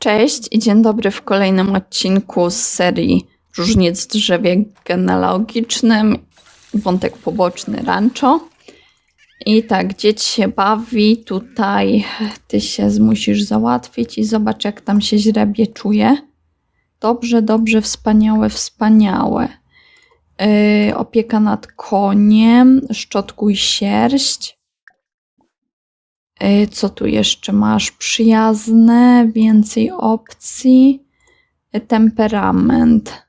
Cześć i dzień dobry w kolejnym odcinku z serii Różnic w drzewie genealogicznym, wątek poboczny rancho. I tak, dzieć się bawi, tutaj ty się musisz załatwić i zobacz jak tam się źrebie czuje. Dobrze, dobrze, wspaniałe, wspaniałe. Yy, opieka nad koniem, szczotkuj sierść. Y, Co tu jeszcze masz? Przyjazne, więcej opcji. Y, Temperament.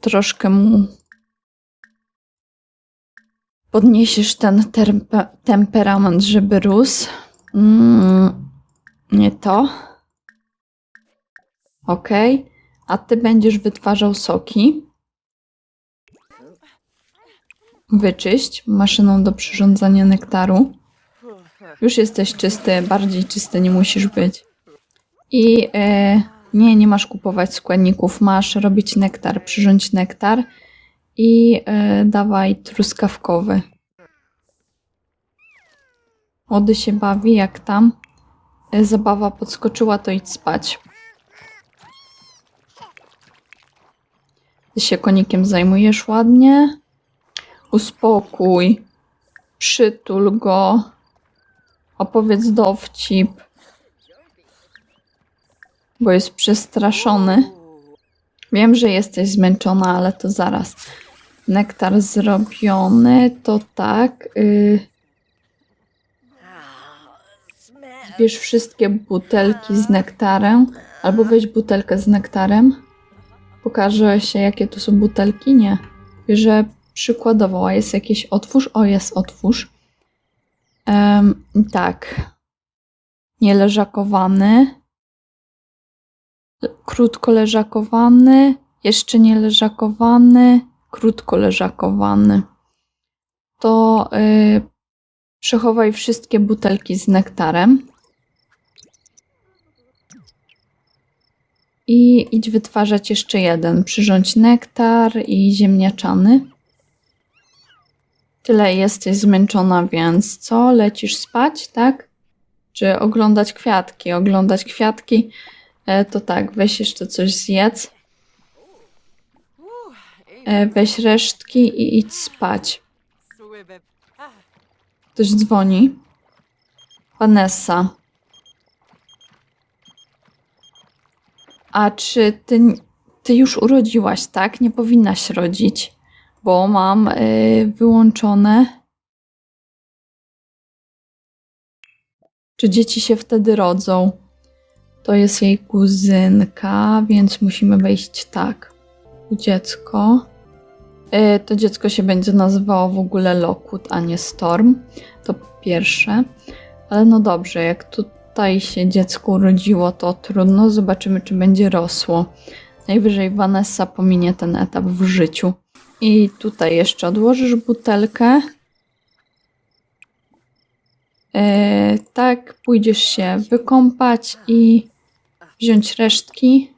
Troszkę mu podniesiesz ten temperament, żeby rósł. Mm, nie to. Ok. A ty będziesz wytwarzał soki. Wyczyść maszyną do przyrządzania nektaru. Już jesteś czysty, bardziej czysty nie musisz być. I e, nie, nie masz kupować składników, masz robić nektar, przyrządź nektar i e, dawaj truskawkowy. Młody się bawi, jak tam. E, zabawa podskoczyła, to idź spać. Ty się konikiem zajmujesz ładnie uspokój, przytul go, opowiedz dowcip, bo jest przestraszony. Wiem, że jesteś zmęczona, ale to zaraz. Nektar zrobiony, to tak. y, Zbierz wszystkie butelki z nektarem, albo weź butelkę z nektarem. Pokaże się, jakie to są butelki? Nie. Bierze przykładowo, a jest jakiś otwórz? O, jest otwórz. Em, tak. Nieleżakowany. Krótko leżakowany. Jeszcze nie leżakowany. Krótko leżakowany. To y, przechowaj wszystkie butelki z nektarem. I idź wytwarzać jeszcze jeden. Przyrządź nektar i ziemniaczany. Tyle jesteś zmęczona, więc co? Lecisz spać, tak? Czy oglądać kwiatki? Oglądać kwiatki, e, to tak, weź jeszcze coś zjedz. E, weź resztki i idź spać. Ktoś dzwoni. Vanessa. A czy ty, ty już urodziłaś, tak? Nie powinnaś rodzić bo mam y, wyłączone. Czy dzieci się wtedy rodzą? To jest jej kuzynka, więc musimy wejść tak. Dziecko. Y, to dziecko się będzie nazywało w ogóle Lokut, a nie Storm. To pierwsze. Ale no dobrze, jak tutaj się dziecko urodziło, to trudno. Zobaczymy, czy będzie rosło. Najwyżej Vanessa pominie ten etap w życiu. I tutaj jeszcze odłożysz butelkę. E, tak, pójdziesz się wykąpać i wziąć resztki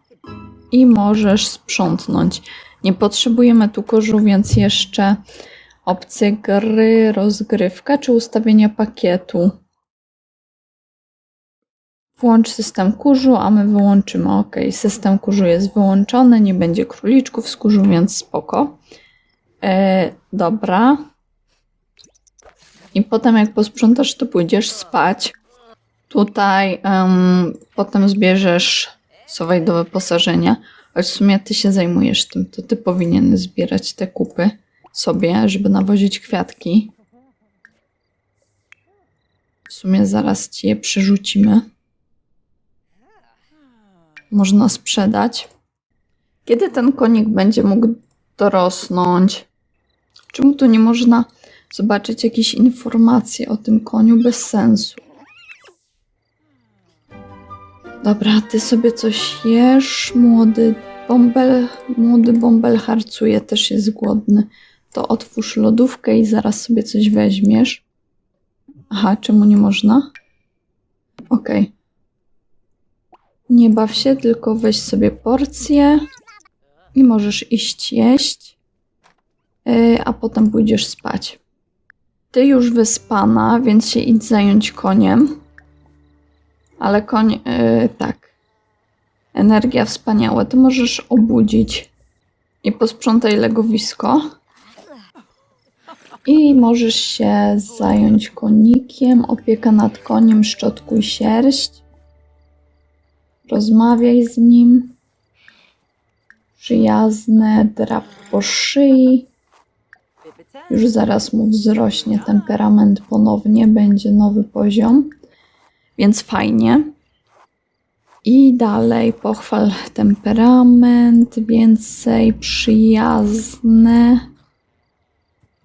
i możesz sprzątnąć. Nie potrzebujemy tu kurzu, więc jeszcze opcje gry, rozgrywka czy ustawienia pakietu. Włącz system kurzu, a my wyłączymy. OK, system kurzu jest wyłączony, nie będzie króliczków z kurzu, więc spoko. E, dobra. I potem jak posprzątasz, to pójdziesz spać. Tutaj em, potem zbierzesz sowaj do wyposażenia. Choć w sumie ty się zajmujesz tym, to ty powinien zbierać te kupy sobie, żeby nawozić kwiatki. W sumie zaraz ci je przerzucimy. Można sprzedać. Kiedy ten konik będzie mógł dorosnąć? Czemu tu nie można zobaczyć jakiejś informacji o tym koniu bez sensu? Dobra, ty sobie coś jesz, młody bąbel, młody bąbel harcuje, też jest głodny. To otwórz lodówkę i zaraz sobie coś weźmiesz. Aha, czemu nie można? Okej. Nie baw się, tylko weź sobie porcję i możesz iść jeść, a potem pójdziesz spać. Ty już wyspana, więc się idź zająć koniem. Ale koń, yy, tak. Energia wspaniała. Ty możesz obudzić i posprzątaj legowisko. I możesz się zająć konikiem. Opieka nad koniem, szczotkuj sierść. Rozmawiaj z nim. Przyjazne, drap po szyi. Już zaraz mu wzrośnie temperament ponownie, będzie nowy poziom. Więc fajnie. I dalej pochwal temperament, więcej przyjazne.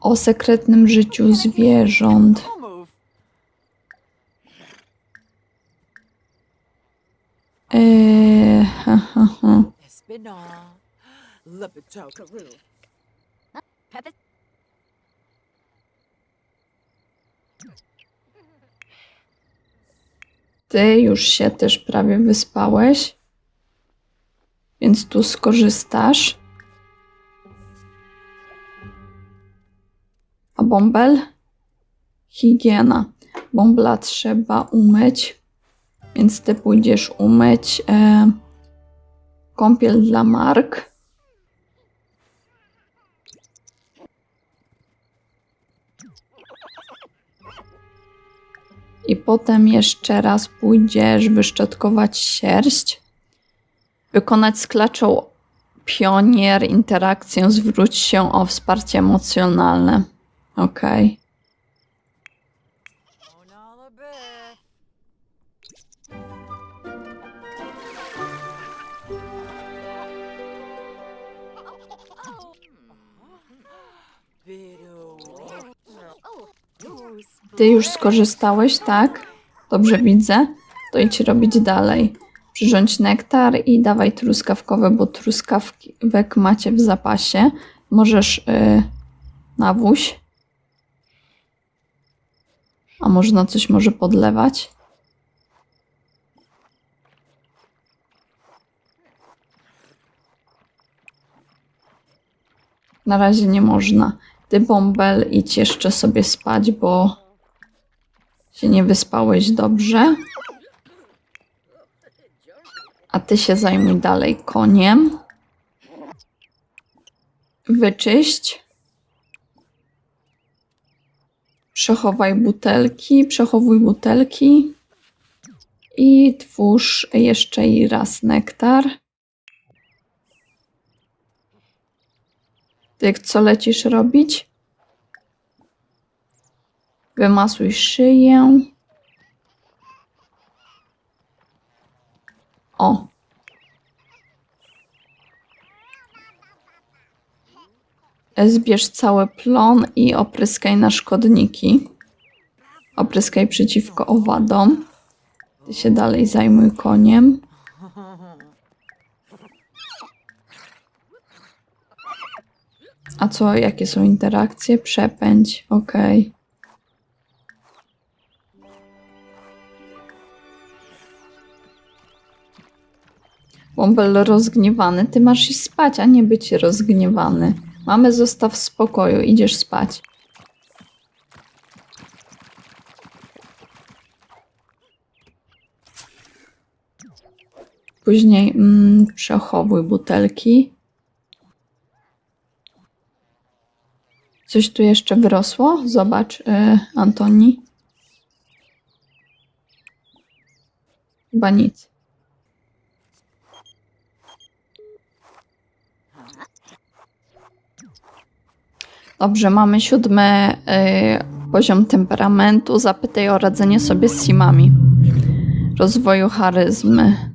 O sekretnym życiu zwierząt. Eee, ha, ha, ha. Ty już się też prawie wyspałeś, więc tu skorzystasz. A bąbel? Higiena. Bąbla trzeba umyć, więc ty pójdziesz umyć e, kąpiel dla Mark. I potem jeszcze raz pójdziesz wyszczotkować sierść, wykonać z klaczą pionier interakcję, zwróć się o wsparcie emocjonalne. Okej. On Ty już skorzystałeś, tak? Dobrze widzę. To idź robić dalej. Przyrządź nektar i dawaj truskawkowe, bo truskawek macie w zapasie. Możesz yy. A można coś może podlewać? Na razie nie można. Ty, Bąbel, idź jeszcze sobie spać, bo się nie wyspałeś dobrze. A ty się zajmuj dalej koniem. Wyczyść. Przechowaj butelki, przechowuj butelki. I twórz jeszcze i raz nektar. Ty co lecisz robić? Wymasuj szyję. O. Zbierz cały plon i opryskaj na szkodniki. Opryskaj przeciwko owadom. Ty się dalej zajmuj koniem. A co, jakie są interakcje? Przepędź, okej. Bąbel rozgniewany, ty masz iść spać, a nie być rozgniewany. Mamy zostaw w spokoju, idziesz spać. Później mm, przechowuj butelki. Coś tu jeszcze wyrosło? Zobacz, y, Antoni. Chyba nic. Dobrze, mamy siódmy y, poziom temperamentu. Zapytaj o radzenie sobie z simami. Rozwoju charyzmy.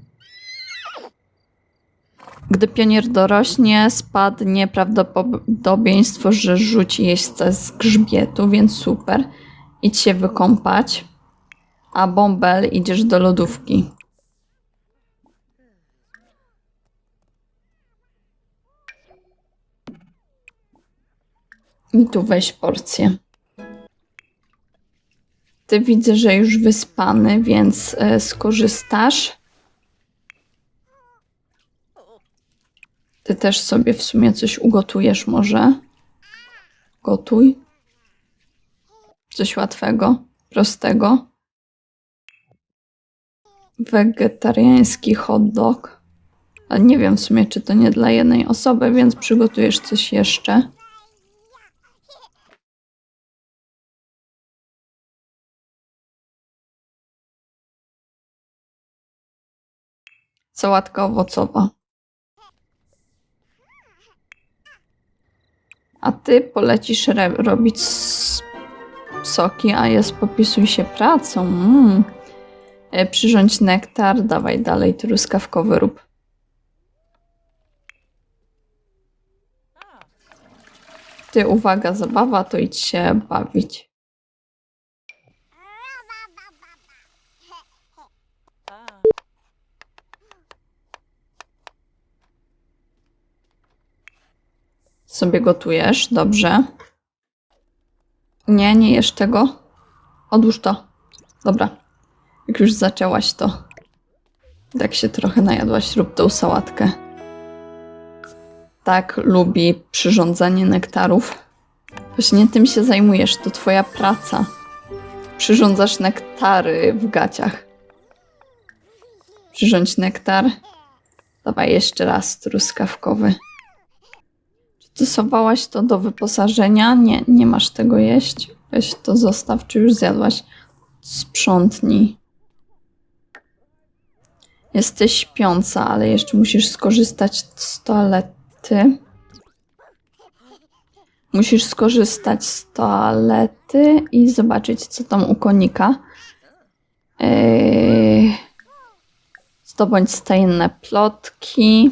Gdy pionier dorośnie, spadnie prawdopodobieństwo, że rzuci jeźdźca z grzbietu, więc super. Idź się wykąpać. A bąbel idziesz do lodówki. I tu weź porcję. Ty widzę, że już wyspany, więc e, skorzystasz. Ty też sobie w sumie coś ugotujesz może. Gotuj. Coś łatwego, prostego. wegetariański hot dog. Ale nie wiem w sumie, czy to nie dla jednej osoby, więc przygotujesz coś jeszcze. Sałatka owocowa. A ty polecisz robić soki, a jest popisuj się pracą. Mm. E, Przyrządź nektar, dawaj dalej, truskawkowy rób. Ty, uwaga, zabawa, to idź się bawić. Sobie gotujesz, dobrze. Nie, nie jesz tego. Odłóż to. Dobra. Jak już zaczęłaś to. Tak się trochę najadłaś, rób tą sałatkę. Tak lubi przyrządzanie nektarów. Właśnie tym się zajmujesz, to twoja praca. Przyrządzasz nektary w gaciach. Przyrządź nektar. Dawaj jeszcze raz truskawkowy. Czy schowałaś to do wyposażenia? Nie, nie masz tego jeść. Weź to zostaw, czy już zjadłaś? Sprzątnij. Jesteś śpiąca, ale jeszcze musisz skorzystać z toalety. Musisz skorzystać z toalety i zobaczyć, co tam u konika. Yy... Zdobądź tajemne plotki.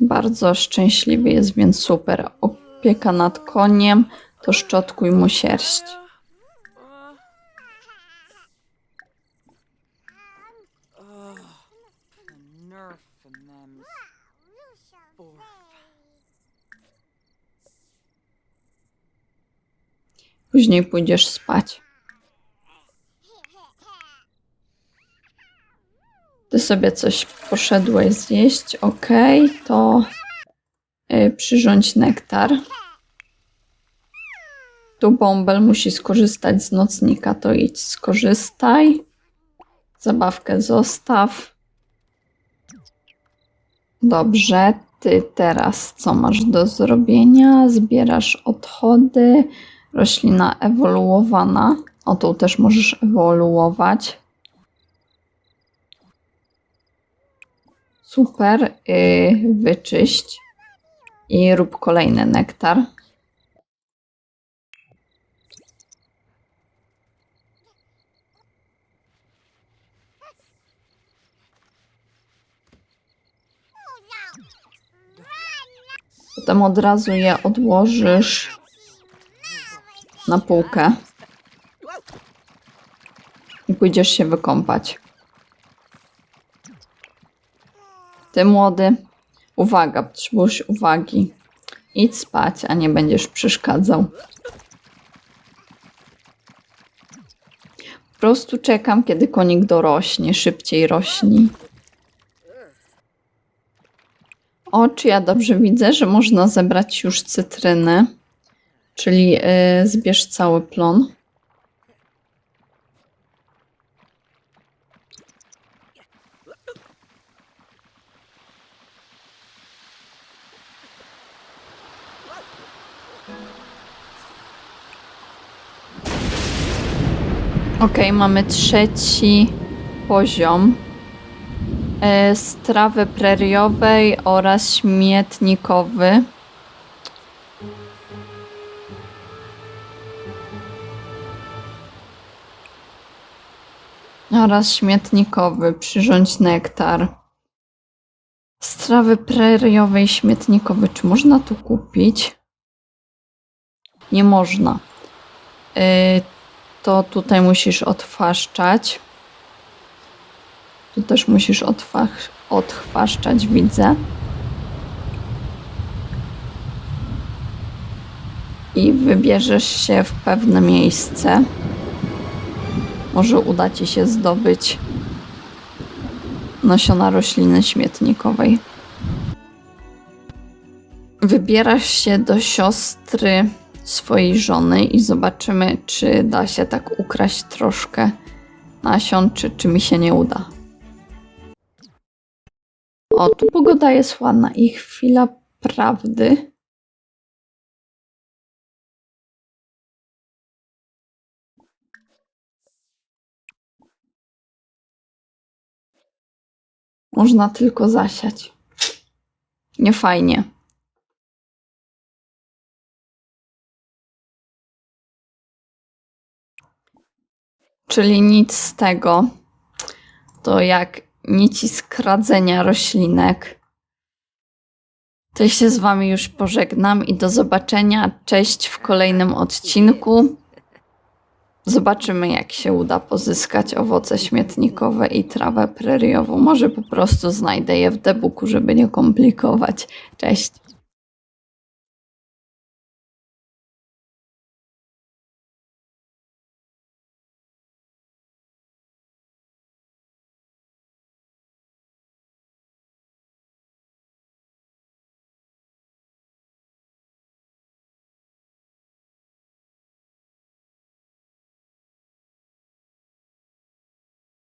Bardzo szczęśliwy jest, więc super. Opieka nad koniem, to szczotkuj mu sierść. Później pójdziesz spać. Ty sobie coś poszedłeś zjeść, ok, to y, przyrządź nektar. Tu bąbel musi skorzystać z nocnika, to idź skorzystaj. Zabawkę zostaw. Dobrze, ty teraz co masz do zrobienia? Zbierasz odchody. Roślina ewoluowana. O, tą też możesz ewoluować. Super. Yy, wyczyść. I rób kolejny nektar. Potem od razu je odłożysz na półkę i pójdziesz się wykąpać. Ty młody, uwaga, potrzebujesz uwagi. Idź spać, a nie będziesz przeszkadzał. Po prostu czekam, kiedy konik dorośnie, szybciej rośni. O, czy ja dobrze widzę, że można zebrać już cytryny, czyli yy, zbierz cały plon. Ok, mamy trzeci poziom e, preriowej oraz śmietnikowy. Oraz śmietnikowy, przyrządź nektar. Strawy preriowej, śmietnikowy. Czy można tu kupić? Nie można. E, to tutaj musisz odchwaszczać. Tu też musisz odfach- odchwaszczać, widzę. I wybierzesz się w pewne miejsce. Może uda ci się zdobyć nasiona rośliny śmietnikowej. Wybierasz się do siostry swojej żony i zobaczymy, czy da się tak ukraść troszkę nasion, czy, czy mi się nie uda. O, tu pogoda jest ładna i chwila prawdy. Można tylko zasiać. Nie fajnie. Czyli nic z tego. To jak nici skradzenia roślinek. To się z Wami już pożegnam i do zobaczenia. Cześć w kolejnym odcinku. Zobaczymy, jak się uda pozyskać owoce śmietnikowe i trawę preriową. Może po prostu znajdę je w debuku, żeby nie komplikować. Cześć.